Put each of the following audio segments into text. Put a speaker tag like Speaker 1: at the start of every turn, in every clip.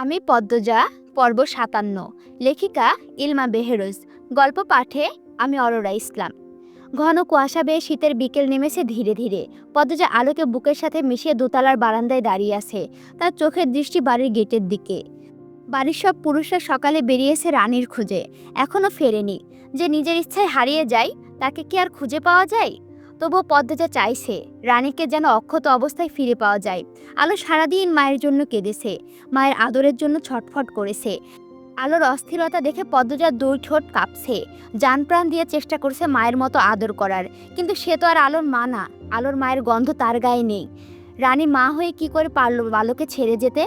Speaker 1: আমি পদ্মজা, পর্ব সাতান্ন, লেখিকা ইলমা বেহেরোজ, গল্প পাঠে আমি অরোরা ইসলাম। ঘন কুয়াশা বেয়ে শীতের বিকেল নেমেছে ধীরে ধীরে। পদ্মজা আলোকে বুকের সাথে মিশিয়ে দোতলার বারান্দায় দাঁড়িয়ে আছে, তার চোখের দৃষ্টি বাড়ির গেটের দিকে। বাড়ির সব পুরুষরা সকালে বেরিয়েছে রানীর খুঁজে এখনও ফেরেনি। যে নিজের ইচ্ছায় হারিয়ে যায়, তাকে কি আর খুঁজে পাওয়া যায়? তবুও পদ্মজা চাইছে, রানীকে যেন অক্ষত অবস্থায় ফিরে পাওয়া যায়। আলো সারাদিন মায়ের জন্য কেঁদেছে, মায়ের আদরের জন্য ছটফট করেছে। আলোর অস্থিরতা দেখে পদ্মজার দুই ঠোঁট কাঁপছে জান প্রাণ দিয়ে চেষ্টা করছে মায়ের মতো আদর করার। কিন্তু সে তো আর আলোর মা না, আলোর মায়ের গন্ধ তার গায়ে নেই। রানী মা হয়ে কি করে পারল আলোকে ছেড়ে যেতে?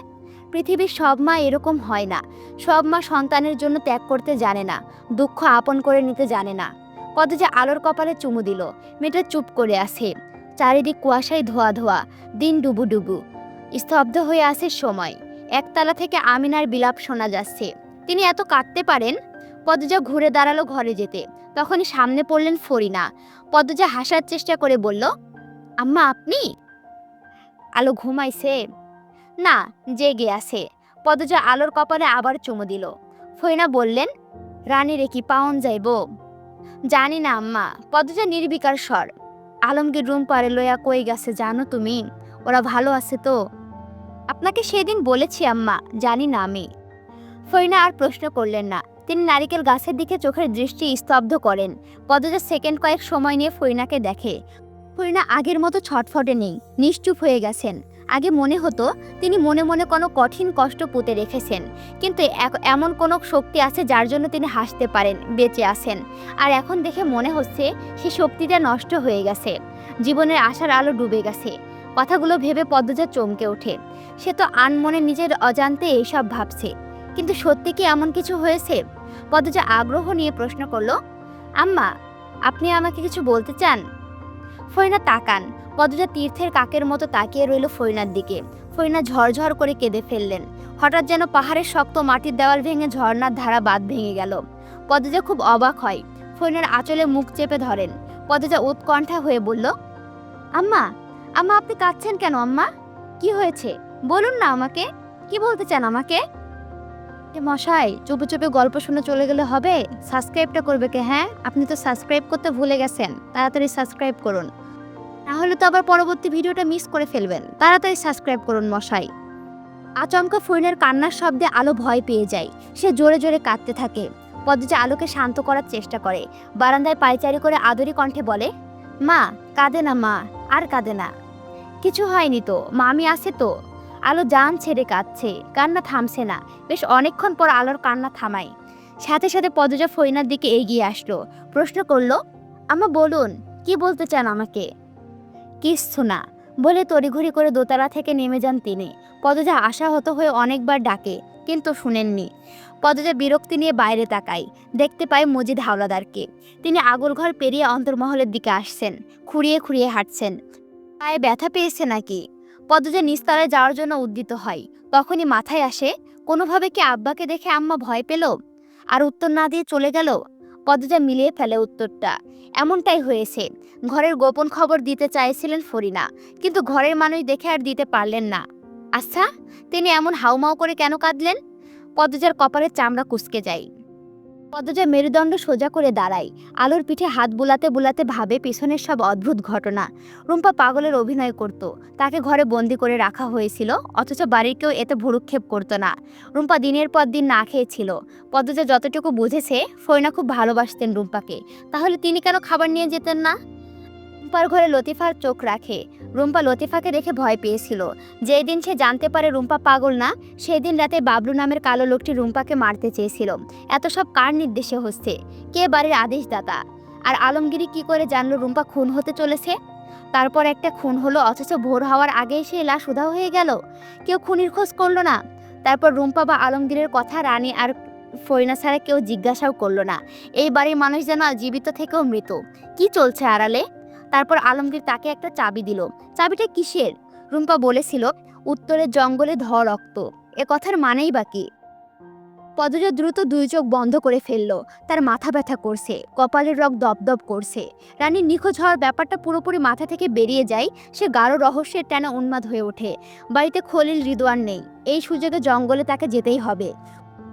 Speaker 1: পৃথিবীর সব মা এরকম হয় না। সব মা সন্তানের জন্য ত্যাগ করতে জানে না, দুঃখ আপন করে নিতে জানে না। পদ্মজা আলোর কপালে চুমু দিল, মেয়েটা চুপ করে আছে। চারিদিক কুয়াশায় ধোয়া ধোয়া, দিন ডুবু ডুবু। স্তব্ধ হয়ে আসে সময়। একতলা থেকে আমিনার বিলাপ শোনা যাচ্ছে। তিনি এত কাঁদতে পারেন? পদজা ঘুরে দাঁড়াল ঘরে যেতে। তখনই সামনে পড়লেন ফরিনা। পদজা হাসার চেষ্টা করে বলল, আম্মা, আপনি? আলো ঘুমাইছে। না, জেগে আছে। পদজা আলোর কপালে আবার চুমু দিল। ফরিনা বললেন রানী রে কি পাওন যাইব? জানি না, আম্মা। পদ্মজা নির্বিকার স্বর। আলমগীর রুম পারে লইয়া কই গেছে জানো তুমি? ওরা ভালো আছে তো? আপনাকে সেদিন বলেছি, আম্মা, জানি না আমি। ফরিনা আর প্রশ্ন করলেন না। তিনি নারিকেল গাছের দিকে চোখের দৃষ্টি স্তব্ধ করেন। পদজা সেকেন্ড কয়েক সময় নিয়ে ফরিনাকে দেখে। ফরিনা আগের মতো ছটফটে নেই, নিশ্চুপ হয়ে গেছেন। আগে মনে হতো তিনি মনে মনে কোনো কঠিন কষ্ট পুঁতে রেখেছেন, কিন্তু এমন কোনো শক্তি আছে যার জন্য তিনি হাসতে পারেন, বেঁচে আছেন। আর এখন দেখে মনে হচ্ছে সে শক্তিটা নষ্ট হয়ে গেছে, জীবনের আশার আলো ডুবে গেছে। কথাগুলো ভেবে পদ্মজা চমকে ওঠে। সে তো আনমনে নিজের অজান্তে এইসব ভাবছে। কিন্তু সত্যি কি এমন কিছু হয়েছে? পদ্মজা আগ্রহ নিয়ে প্রশ্ন করল, আম্মা, আপনি আমাকে কিছু বলতে চান? ফরিনা তাকান। পদ্মজা তীর্থের কাকের মতো তাকিয়ে রইল ফরিনার দিকে। ফরিনা ঝরঝর করে কেঁদে ফেললেন। হঠাৎ যেন পাহাড়ের শক্ত মাটির দেওয়াল ভেঙে ঝর্ণার ধারা বাদ ভেঙে গেল। পদ্মজা খুব অবাক হয়। ফরিনার আঁচলে মুখ চেপে ধরেন। পদ্মজা উৎকণ্ঠা হয়ে বলল, আম্মা আম্মা আপনি কাঁদছেন কেন আম্মা? কি হয়েছে? বলুন না আমাকে। কি বলতে চান আমাকে? মশাই, চুপে চুপে গল্প শুনে চলে গেলে হবে? সাবস্ক্রাইবটা করবে কে হ্যাঁ? আপনি তো সাবস্ক্রাইব করতে ভুলে গেছেন। তাড়াতাড়ি সাবস্ক্রাইব করুন। তাহলে তো আবার পরবর্তী ভিডিওটা মিস করে ফেলবেন। তাড়াতাড়ি সাবস্ক্রাইব করুন মশাই। আচমকা ফরিনের কান্নার শব্দে আলো ভয় পেয়ে যায়। সে জোরে জোরে কাঁদতে থাকে। পদ্মজা আলোকে শান্ত করার চেষ্টা করে। বারান্দায় পায়চারি করে আদরি কণ্ঠে বলে, মা, কাঁদে না মা, আর কাঁদে না। কিছু হয়নি তো? মামি আছে তো? আলো জান ছেড়ে কাঁদছে, কান্না থামছে না। বেশ অনেকক্ষণ পর আলোর কান্না থামায়। সাথে সাথে পদজা ফরিনার দিকে এগিয়ে আসলো, প্রশ্ন করল আমা বলুন, কি বলতে চান আমাকে? কিচ্ছু না। বলে তড়িঘড়ি করে দোতলা থেকে নেমে যান তিনি। পদজা আশাহত হয়ে অনেকবার ডাকে, কিন্তু শুনেননি। পদজা বিরক্তি নিয়ে বাইরে তাকায়, দেখতে পায় মজিদ হাওলাদারকে। তিনি আগল ঘর পেরিয়ে অন্তর্মহলের দিকে আসছেন, খুঁড়িয়ে খুঁড়িয়ে হাঁটছেন। পায়ে ব্যথা পেয়েছে নাকি? পদ্মজা নিস্তারায় যাওয়ার জন্য উদ্যত হয়। তখনই মাথায় আসে, কোনোভাবে কি আব্বাকে দেখে আম্মা ভয় পেল? আর উত্তর না দিয়ে চলে গেল? পদ্মজা মিলিয়ে ফেলে উত্তরটা। এমনটাই হয়েছে। ঘরের গোপন খবর দিতে চাইছিলেন ফরিনা, কিন্তু ঘরের মানুষ দেখে আর দিতে পারলেন না। আচ্ছা তিনি এমন হাউমাউ করে কেন কাঁদলেন? পদ্মজার কপালের চামড়া কুচকে যায়। পদ্মজা মেরুদণ্ড সোজা করে দাঁড়াই আলোর পিঠে হাত বোলাতে বোলাতে ভাবে পিছনের সব অদ্ভুত ঘটনা। রুম্পা পাগলের অভিনয় করত। তাকে ঘরে বন্দি করে রাখা হয়েছিল, অথচ বাড়ির কেউ এতে ভুরুক্ষেপ করতো না। রুম্পা দিনের পর দিন না খেয়েছিল। পদ্মজা যতটুকু বুঝেছে ফৈনা খুব ভালোবাসতেন রুম্পাকে। তাহলে তিনি কেন খাবার নিয়ে যেতেন না? রুম্পার ঘরে লতিফার চোখ রাখে। রুম্পা লতিফাকে দেখে ভয় পেয়েছিল। যেই দিন সে জানতে পারে রুম্পা পাগল না সেই দিন রাতে বাবলু নামের কালো লোকটি রুম্পাকে মারতে চেয়েছিল। এত সব কার নির্দেশে হচ্ছে? কে বাড়ির আদেশদাতা? আর আলমগিরি কি করে জানলো রুম্পা খুন হতে চলেছে? তারপর একটা খুন হলো, অথচ ভোর হওয়ার আগেই সে লাশ উধাও হয়ে গেল। কেউ খুনির খোঁজ করল না। তারপর রুম্পা বা আলমগীরের কথা রানী আর ফরিনা ছাড়া কেউ জিজ্ঞাসাও করল না। এই বাড়ির মানুষ যেন জীবিত থেকেও মৃত। কি চলছে আড়ালে? তারপর আলমগীর তাকে একটা চাবি দিল। চাবিটা কিসের? রুম্পা বলেছিল, উত্তরের জঙ্গলে ধ রক্ত। এ কথার মানেই বাকি পদজা দ্রুত দুই চোখ বন্ধ করে ফেলল। তার মাথা ব্যথা করছে, কপালের রগ দপদপ করছে। রানীর নিখোঁজ হওয়ার ব্যাপারটা পুরোপুরি মাথা থেকে বেরিয়ে যায়, সে গাঢ় রহস্যের টানা উন্মাদ হয়ে ওঠে। বাড়িতে খলিল রিদওয়ান নেই। এই সুযোগে জঙ্গলে তাকে যেতেই হবে।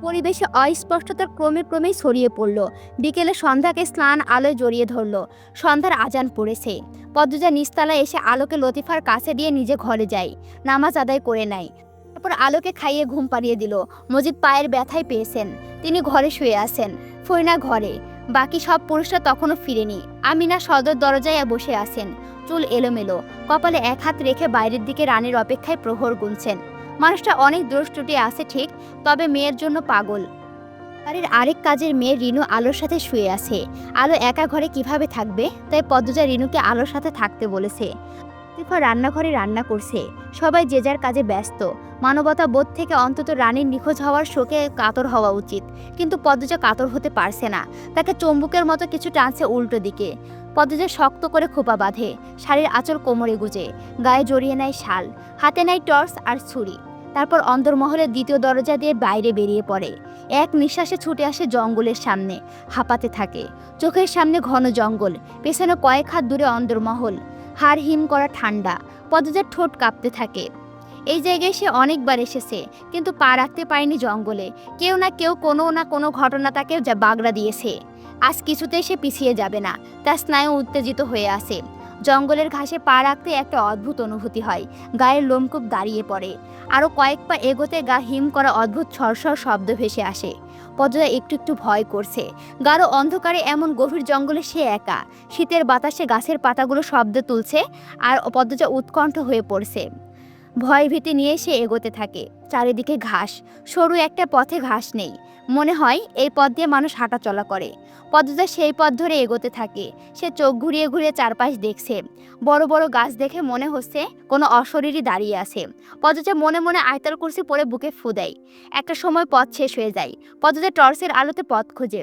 Speaker 1: পরিবেশে অস্পষ্টতার ক্রমে ক্রমেই ছড়িয়ে পড়ল। বিকেলে সন্ধ্যাকে স্নান আলোয় জড়িয়ে ধরল। সন্ধ্যার আজান পড়েছে। পদ্মজা নিস্তালায় এসে আলোকে লতিফার কাছে দিয়ে নিজে ঘরে যায়। নামাজ আদায় করে নেয়। তারপর আলোকে খাইয়ে ঘুম পাড়িয়ে দিল। মজিদ পায়ের ব্যথায় পেয়েছেন। তিনি ঘরে শুয়ে আছেন। ফরিনা ঘরে। বাকি সব পুরুষরা তখনও ফিরেনি। আমিনা সদর দরজায় বসে আছেন। চুল এলোমেলো। কপালে এক হাত রেখে বাইরের দিকে রানীর অপেক্ষায় প্রহর গুনছেন। মানুষটা অনেক দ্রষ্টুটি আছে, ঠিক, তবে মেয়ের জন্য পাগল। বাড়ির আরেক কাজের মেয়ে রিনু আলোর সাথে শুয়ে আছে। আলো একা ঘরে কীভাবে থাকবে? তাই পদ্মজা রিনুকে আলোর সাথে থাকতে বলেছে। লতিফা রান্নাঘরে রান্না করছে। সবাই যে যার কাজে ব্যস্ত। মানবতা বোধ থেকে অন্তত রানীর নিখোঁজ হওয়ার শোকে কাতর হওয়া উচিত। কিন্তু পদ্মজা কাতর হতে পারছে না। তাকে চম্বুকের মতো কিছু টানছে উল্টো দিকে। পদ্মজা শক্ত করে খোপা বাঁধে। শাড়ির আঁচল কোমরে গুজে। গায়ে জড়িয়ে নেয় শাল। হাতে নেয় টর্চ আর ছুরি। তারপর অন্দরমহলের দ্বিতীয় দরজা দিয়ে বাইরে বেরিয়ে পড়ে। এক নিঃশ্বাসে ছুটে আসে জঙ্গলের সামনে, হাঁপাতে থাকে। চোখের সামনে ঘন জঙ্গল, পেছনে কয়েক হাত দূরে অন্দরমহল হাড় হিম করা ঠান্ডা পদজার ঠোঁট কাঁপতে থাকে। এই জায়গায় সে অনেকবার এসেছে, কিন্তু পা রাখতে পারেনি জঙ্গলে। কেউ না কেউ কোনো না কোনো ঘটনা তাকে বাগড়া দিয়েছে। আজ কিছুতেই সে পিছিয়ে যাবে না, তার স্নায়ু উত্তেজিত হয়ে আসে জঙ্গলের ঘাসে পা রাখতে একটা অদ্ভুত অনুভূতি হয়। গায়ের লোমকূপ দাঁড়িয়ে পড়ে। আরও কয়েক পা এগোতে গা হিম করা অদ্ভুত ছরছর শব্দ ভেসে আসে। পদ্মজা একটু একটু ভয় করছে। গাঢ় অন্ধকারে এমন গভীর জঙ্গলে সে একা। শীতের বাতাসে গাছের পাতাগুলো শব্দ তুলছে আর পদ্মজা উৎকণ্ঠ হয়ে পড়ছে। ভয় ভীতি নিয়ে সে এগোতে থাকে। চারিদিকে ঘাস। সরু একটা পথে ঘাস নেই। মনে হয় এই পথ দিয়ে মানুষ হাঁটা চলা করে। পদ্মজা সেই পথ ধরে এগোতে থাকে। সে চোখ ঘুরিয়ে ঘুরিয়ে চারপাশ দেখছে। বড় বড় গাছ দেখে মনে হচ্ছে কোনো অশরীরই দাঁড়িয়ে আছে। পদ্মজা মনে মনে আয়তার কুরসি পরে বুকে ফু দেয়। একটা সময় পথ শেষ হয়ে যায়। পদ্মজা টর্চের আলোতে পথ খোঁজে।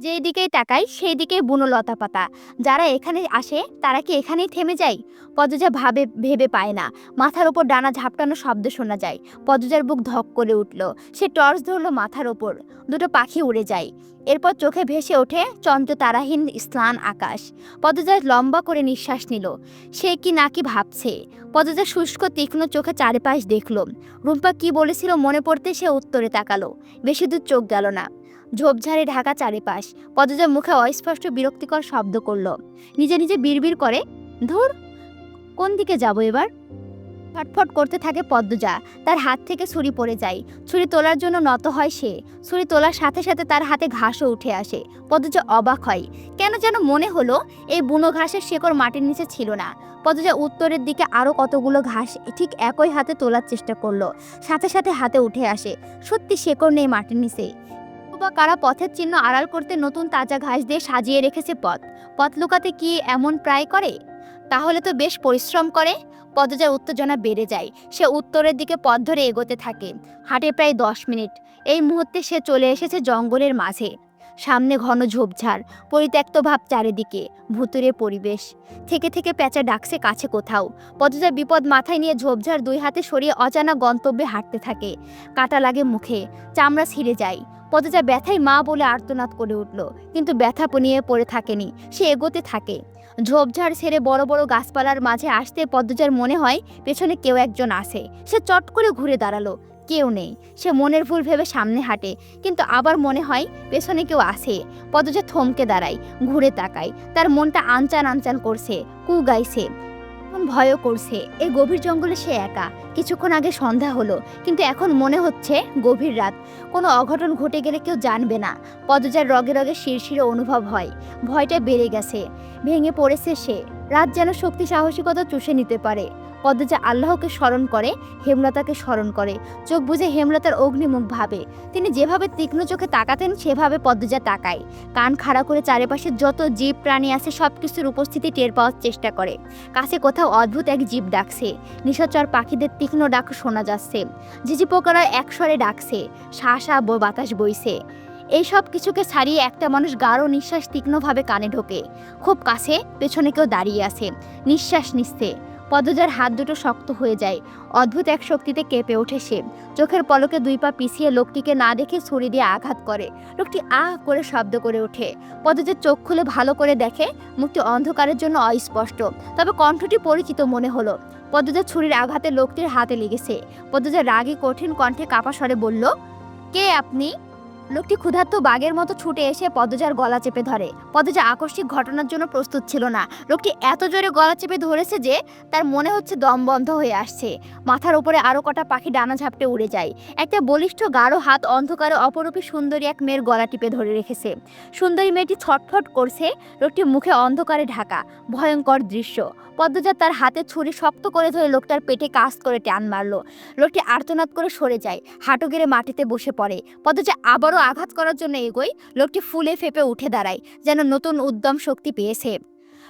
Speaker 1: যেই দিকেই তাকাই, সেই দিকেই বুনো লতা পাতা। যারা এখানে আসে, তারা কি এখানেই থেমে যায়? পদ্মজা ভাবে, ভেবে পায় না। মাথার ওপর ডানা ঝাপটানো শব্দ শোনা যায়। পদ্মজার বুক ধক করে উঠল। সে টর্চ ধরলো মাথার ওপর। দুটো পাখি উড়ে যায়। এরপর চোখে ভেসে ওঠে চন্দ্র তারাহীন স্নান আকাশ। পদ্মজা লম্বা করে নিঃশ্বাস নিল। সে কি নাকি ভাবছে? পদ্মজা শুষ্ক, তীক্ষ্ণ চোখে চারিপাশ দেখল। রুম্পা কি বলেছিল মনে পড়তে সে উত্তরে তাকালো। বেশি দূর চোখ গেল না। ঝোপঝাড়ে ঢাকা চারিপাশ। পদ্মজা মুখে অস্পষ্ট বিরক্তিকর শব্দ করল। নিজে নিজে বিড়বিড় করে, ধুর, কোন দিকে যাব এবার? ফটফট করতে থাকে পদ্মজা। তার হাত থেকে ছুরি পড়ে যায়। ছুরি তোলার জন্য নত হয় সে। ছুরি তোলার সাথে সাথে তার হাতে ঘাসও উঠে আসে। পদ্মজা অবাক হয়। কেন যেন মনে হলো, এই বুনো ঘাসের শেকড় মাটির নিচে ছিল না। পদ্মজা উত্তরের দিকে আরও কতগুলো ঘাস ঠিক একই হাতে তোলার চেষ্টা করল। সাথে সাথে হাতে উঠে আসে। সত্যি শেকড় নেই মাটির নিচে। বা কারা পথের চিহ্ন আড়াল করতে নতুন তাজা ঘাস দিয়ে সাজিয়ে রেখেছে পথ? পথ লুকাতে কি এমন প্রায় করে? তাহলে তো বেশ পরিশ্রম করে। পদজার উত্তেজনা বেড়ে যায়। সে উত্তরের দিকে পথ ধরে এগোতে থাকে। হাঁটে প্রায় দশ মিনিট। এই মুহূর্তে সে চলে এসেছে জঙ্গলের মাঝে। সামনে ঘন ঝোপঝাড়, পরিত্যক্ত ভাব চারিদিকে ভুতুরে পরিবেশ। থেকে থেকে প্যাঁচা ডাকছে কাছে কোথাও। পদজা বিপদ মাথায় নিয়ে ঝোপঝাড় দুই হাতে সরিয়ে অজানা গন্তব্যে হাঁটতে থাকে। কাটা লাগে মুখে। চামড়া ছিঁড়ে যায়। পদজা ব্যথায় মা বলে আর্তনাদ করে উঠল। কিন্তু ব্যথা নিয়ে পড়ে থাকেনি, সে এগোতে থাকে। ঝোপঝাড় ছেড়ে বড় বড় গাছপালার মাঝে আসতে পদ্মজার মনে হয় পেছনে কেউ একজন আসে সে চট করে ঘুরে দাঁড়াল, কেউ নেই। সে মনের ভুল ভেবে সামনে হাঁটে, কিন্তু আবার মনে হয় পেছনে কেউ আসে পদজা থমকে দাঁড়ায়, ঘুরে তাকায়। তার মনটা আনচান আনচান করছে, কু গাইছে। এখন ভয়ও করছে। এই গভীর জঙ্গলে সে একা। কিছুক্ষণ আগে সন্ধ্যা হলো, কিন্তু এখন মনে হচ্ছে গভীর রাত। কোনো অঘটন ঘটে গেলে কেউ জানবে না। পদজার রগে রগে শিরশিরে অনুভব হয়। ভয়টা বেড়ে গেছে। ভেঙে পড়েছে সে। রাত যেন শক্তি সাহসিকতা চুষে নিতে পারে। পদ্মজা আল্লাহকে স্মরণ করে, হেমলতাকে স্মরণ করে। চোখ বুঝে হেমলতার অগ্নিমুখ ভাবে। তিনি যেভাবে তীক্ষ্ণ চোখে তাকাতেন, সেভাবে পদ্মজা তাকায়। কান খাড়া করে চারিপাশে যত জীব প্রাণী আছে সব কিছুর উপস্থিতি টের পাওয়ার চেষ্টা করে। কাছে কোথাও অদ্ভুত এক জীব ডাকছে। নিশাচর পাখিদের তীক্ষ্ণ ডাক শোনা যাচ্ছে। ঝিঝি পোকারা একস্বরে ডাকছে। শাসা বাতাস বইছে। এই সব কিছুকে ছাড়িয়ে একটা মানুষ গাঢ় নিঃশ্বাস তীক্ষ্ণভাবে কানে ঢোকে। খুব কাছে, পেছনে কেউ দাঁড়িয়ে আছে। নিঃশ্বাস নিচ্ছে। পদ্মজার হাত দুটো শক্ত হয়ে যায়। অদ্ভুত এক শক্তিতে কেঁপে ওঠে সে। চোখের পলকে দুই পা পিছিয়ে লোকটিকে না দেখে ছুরি দিয়ে আঘাত করে। লোকটি আহ করে শব্দ করে ওঠে। পদ্মজার চোখ খুলে ভালো করে দেখে, মুখটি অন্ধকারের জন্য অস্পষ্ট। তবে কণ্ঠটি পরিচিত মনে হলো। পদ্মজা ছুরির আঘাতে লোকটির হাতে লেগেছে। পদ্মজা রাগে কঠিন কণ্ঠে কাপা স্বরে বলল, কে আপনি? লোকটি ক্ষুধার্ত বাঘের মতো ছুটে এসে পদ্মজার গলা চেপে ধরে। পদ্মজা আকস্মিক ঘটনার জন্য প্রস্তুত ছিল না। লোকটি এত জোরে গলা চেপে ধরেছে যে তার মনে হচ্ছে দম বন্ধ হয়ে আসছে। মাথার উপরে আরও কটা পাখি ডানা ঝাপটে উড়ে যায়। একটা বলিষ্ঠ গাঢ় হাত অন্ধকারে অপরূপী সুন্দরী এক মেয়ের গলা টিপে ধরে রেখেছে। সুন্দরী মেয়েটি ছটফট করছে লোকটি মুখে অন্ধকারে ঢাকা, ভয়ঙ্কর দৃশ্য। পদ্মজা তার হাতে ছুরি শক্ত করে ধরে লোকটার পেটে কাজ করে টান মারলো। লোকটি আর্তনাদ করে সরে যায়, হাঁটু গেড়ে মাটিতে বসে পড়ে। পদ্মজা আবারও আঘাত করার জন্য এগোয় লোকটি ফুলে ফেপে উঠে দাঁড়ায়, যেন নতুন উদ্যম শক্তি পেয়েছে।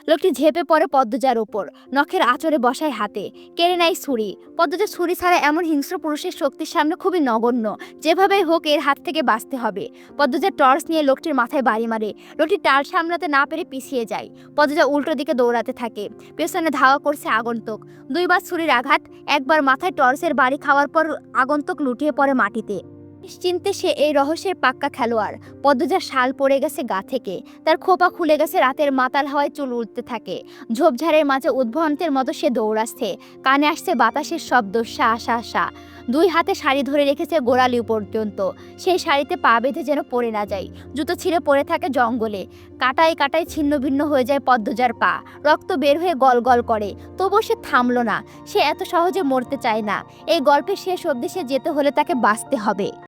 Speaker 1: লোকটি ঝেপে পড়ে পদ্মজার ওপর, নখের আঁচড়ে বসায় হাতে। কেড়ে নেয় ছুরি। পদ্মজা ছুরি ছাড়া এমন হিংস্র পুরুষের শক্তির সামনে খুবই নগণ্য। যেভাবেই হোক, এর হাত থেকে বাঁচতে হবে। পদ্মজা টর্চ নিয়ে লোকটির মাথায় বাড়ি মারে। লোকটি টাল সামলাতে না পেরে পিছিয়ে যায়। পদ্মজা উল্টো দিকে দৌড়াতে থাকে। পেছনে ধাওয়া করছে আগন্তুক। দুইবার ছুরির আঘাত, একবার মাথায় টর্চের বাড়ি খাওয়ার পর আগন্তুক লুটিয়ে পড়ে মাটিতে। নিশ্চিন্তে সে এই রহস্যের পাক্কা খেলোয়াড়। পদ্মজার শাল পড়ে গেছে গা থেকে। তার খোপা খুলে গেছে রাতের মাতাল হাওয়ায় চুল উঠতে থাকে। ঝোপঝাড়ের মাঝে উদ্ভ্রান্তের মতো সে দৌড়াচ্ছে কানে আসছে বাতাসের শব্দ, সা সা সা। দুই হাতে শাড়ি ধরে রেখেছে গোড়ালি পর্যন্ত সেই শাড়িতে পা বেঁধে যেন পড়ে না যায়। জুতো ছিঁড়ে পড়ে থাকে জঙ্গলে। কাটায় কাটায় ছিন্ন ভিন্ন হয়ে যায় পদ্মজার পা। রক্ত বের হয়ে গল গল করে। তবুও সে থামলো না। সে এত সহজে মরতে চায় না। এই গল্পের শেষ অবধি সে যেতে হলে তাকে বাঁচতে হবে।